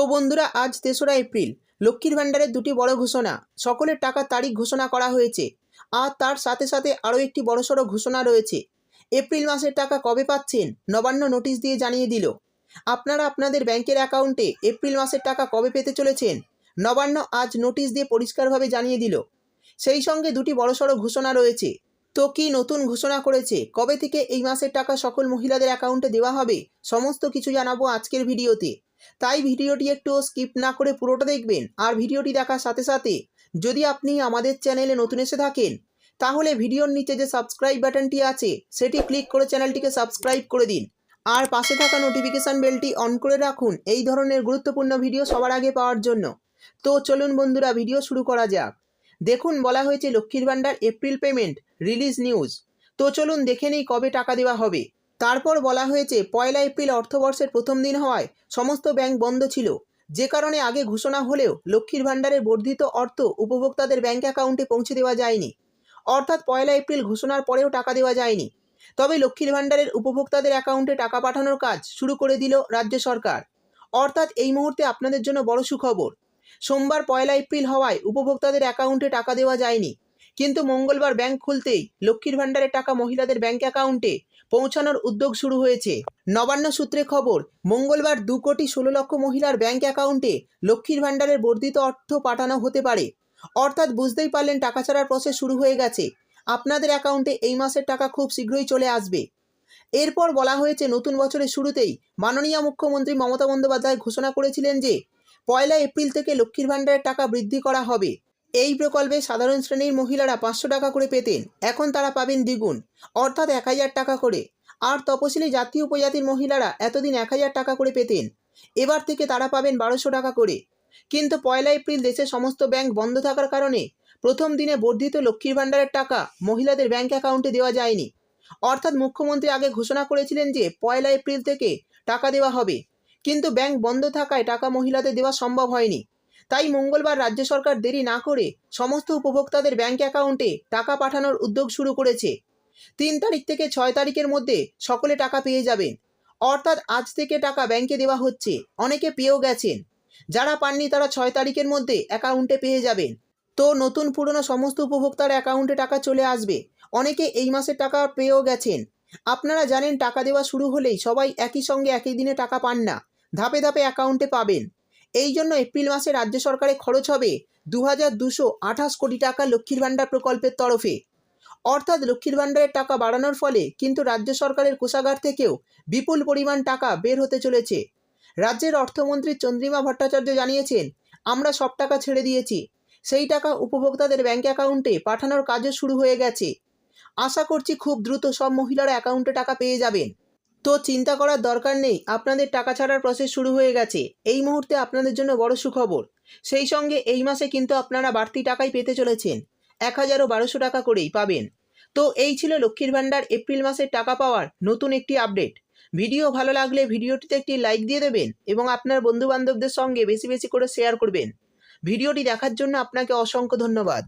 তো বন্ধুরা আজ তেসরা এপ্রিল। লক্ষ্মীর ভাণ্ডারের দুটি বড় ঘোষণা। সকলের টাকার তারিখ ঘোষণা করা হয়েছে। আর তার সাথে সাথে আরও একটি বড়সড় ঘোষণা রয়েছে। এপ্রিল মাসের টাকা কবে পাচ্ছেন? নবান্ন নোটিশ দিয়ে জানিয়ে দিল। আপনারা আপনাদের ব্যাংকের অ্যাকাউন্টে এপ্রিল মাসের টাকা কবে পেতে চলেছেন? নবান্ন আজ নোটিশ দিয়ে পরিষ্কারভাবে জানিয়ে দিল। সেই সঙ্গে দুটি বড়সড় ঘোষণা রয়েছে। তো কি নতুন ঘোষণা করেছে? কবে থেকে এই মাসের টাকা সকল মহিলাদের অ্যাকাউন্টে দেওয়া হবে? সমস্ত কিছু জানাব আজকের ভিডিওতে। তাই ভিডিওটি একটু স্কিপ না করে পুরোটা দেখবেন আর ভিডিওটি দেখার সাথে সাথে যদি আপনি আমাদের চ্যানেলে নতুন এসে থাকেন, তাহলে ভিডিওর নিচে যে সাবস্ক্রাইব বাটনটি আছে, সেটি ক্লিক করে চ্যানেলটিকে সাবস্ক্রাইব করে দিন। আর পাশে থাকা নোটিফিকেশান বেলটি অন করে রাখুন এই ধরনের গুরুত্বপূর্ণ ভিডিও সবার আগে পাওয়ার জন্য। তো চলুন বন্ধুরা, ভিডিও শুরু করা যাক। দেখুন, বলা হয়েছে লক্ষ্মীর ভাণ্ডার এপ্রিল পেমেন্ট, রিলিজ নিউজ। তো চলুন দেখে নেই কবে টাকা দেওয়া হবে। তারপর বলা হয়েছে, পয়লা এপ্রিল অর্থবর্ষের প্রথম দিন হওয়ায় সমস্ত ব্যাংক বন্ধ ছিল। যে কারণে আগে ঘোষণা হলেও লক্ষ্মীর ভাণ্ডারের বর্ধিত অর্থ উপভোক্তাদের ব্যাংক অ্যাকাউন্টে পৌঁছে দেওয়া যায়নি। অর্থাৎ পয়লা এপ্রিল ঘোষণার পরেও টাকা দেওয়া যায়নি। তবে লক্ষ্মীর ভাণ্ডারের উপভোক্তাদের অ্যাকাউন্টে টাকা পাঠানোর কাজ শুরু করে দিল রাজ্য সরকার। অর্থাৎ এই মুহূর্তে আপনাদের জন্য বড় সুখবর। সোমবার পয়লা এপ্রিল হওয়ায় উপভোক্তাদের অ্যাকাউন্টে টাকা দেওয়া যায়নি। কিন্তু মঙ্গলবার ব্যাংক খুলতেই লক্ষ্মীর ভাণ্ডারের টাকা মহিলাদের ব্যাংক অ্যাকাউন্টে পৌঁছানোর উদ্যোগ শুরু হয়েছে। নবান্ন সূত্রে খবর, মঙ্গলবার দু কোটি ষোলো লক্ষ মহিলার ব্যাংক অ্যাকাউন্টে লক্ষ্মীর ভাণ্ডারের বর্ধিত অর্থ পাঠানো হতে পারে। অর্থাৎ বুঝতেই পারলেন টাকা ছাড়ার প্রসেস শুরু হয়ে গেছে। আপনাদের অ্যাকাউন্টে এই মাসের টাকা খুব শীঘ্রই চলে আসবে। এরপর বলা হয়েছে, নতুন বছরের শুরুতেই মাননীয় মুখ্যমন্ত্রী মমতা বন্দ্যোপাধ্যায় ঘোষণা করেছিলেন যে, পয়লা এপ্রিল থেকে লক্ষ্মীর ভাণ্ডারের টাকা বৃদ্ধি করা হবে। এই প্রকল্পে সাধারণ শ্রেণির মহিলারা পাঁচশো টাকা করে পেতেন। এখন তারা পাবেন দ্বিগুণ, অর্থাৎ এক হাজার টাকা করে। আর তপশিলি জাতি উপজাতির মহিলারা এতদিন এক হাজার টাকা করে পেতেন। এবার থেকে তারা পাবেন বারোশো টাকা করে। কিন্তু পয়লা এপ্রিল দেশের সমস্ত ব্যাংক বন্ধ থাকার কারণে প্রথম দিনে বর্ধিত লক্ষ্মীর ভাণ্ডারের টাকা মহিলাদের ব্যাংক অ্যাকাউন্টে দেওয়া যায়নি। অর্থাৎ মুখ্যমন্ত্রী আগে ঘোষণা করেছিলেন যে পয়লা এপ্রিল থেকে টাকা দেওয়া হবে। কিন্তু ব্যাংক বন্ধ থাকায় টাকা মহিলাদের দেওয়া সম্ভব হয়নি। তাই মঙ্গলবার রাজ্য সরকার দেরি না করে সমস্ত উপভোক্তাদের ব্যাংক অ্যাকাউন্টে টাকা পাঠানোর উদ্যোগ শুরু করেছে। তিন তারিখ থেকে ছয় তারিখের মধ্যে সকলে টাকা পেয়ে যাবেন। অর্থাৎ আজ থেকে টাকা ব্যাংকে দেওয়া হচ্ছে। অনেকে পেয়েও গেছেন। যারা পাননি তারা ছয় তারিখের মধ্যে অ্যাকাউন্টে পেয়ে যাবেন। তো নতুন পুরনো সমস্ত উপভোক্তার অ্যাকাউন্টে টাকা চলে আসবে। অনেকে এই মাসের টাকা পেয়েও গেছেন। আপনারা জানেন টাকা দেওয়া শুরু হলেই সবাই একই সঙ্গে একই দিনে টাকা পান না। ধাপে ধাপে অ্যাকাউন্টে পাবেন। এই জন্য এপ্রিল মাসে রাজ্য সরকারে খরচ হবে দু হাজার দুশো আঠাশ কোটি টাকা লক্ষ্মীর ভাণ্ডার প্রকল্পের তরফে। অর্থাৎ লক্ষ্মীর ভাণ্ডারের টাকা বাড়ানোর ফলে কিন্তু রাজ্য সরকারের কোষাগার থেকেও বিপুল পরিমাণ টাকা বের হতে চলেছে। রাজ্যের অর্থমন্ত্রী চন্দ্রিমা ভট্টাচার্য জানিয়েছেন, আমরা সব টাকা ছেড়ে দিয়েছি। সেই টাকা উপভোক্তাদের ব্যাঙ্ক অ্যাকাউন্টে পাঠানোর কাজও শুরু হয়ে গেছে। আশা করছি খুব দ্রুত সব মহিলারা অ্যাকাউন্টে টাকা পেয়ে যাবেন। তো চিন্তা করার দরকার নেই, আপনাদের টাকা ছাড়ার প্রসেস শুরু হয়ে গেছে। এই মুহূর্তে আপনাদের জন্য বড় সুখবর। সেই সঙ্গে এই মাসে কিন্তু আপনারা বাড়তি টাকাই পেতে চলেছেন। এক হাজারও বারোশো টাকা করেই পাবেন। তো এই ছিল লক্ষ্মীর ভাণ্ডার এপ্রিল মাসের টাকা পাওয়ার নতুন একটি আপডেট। ভিডিও ভালো লাগলে ভিডিওটিতে একটি লাইক দিয়ে দেবেন এবং আপনার বন্ধু বান্ধবদের সঙ্গে বেশি বেশি করে শেয়ার করবেন। ভিডিওটি দেখার জন্য আপনাকে অসংখ্য ধন্যবাদ।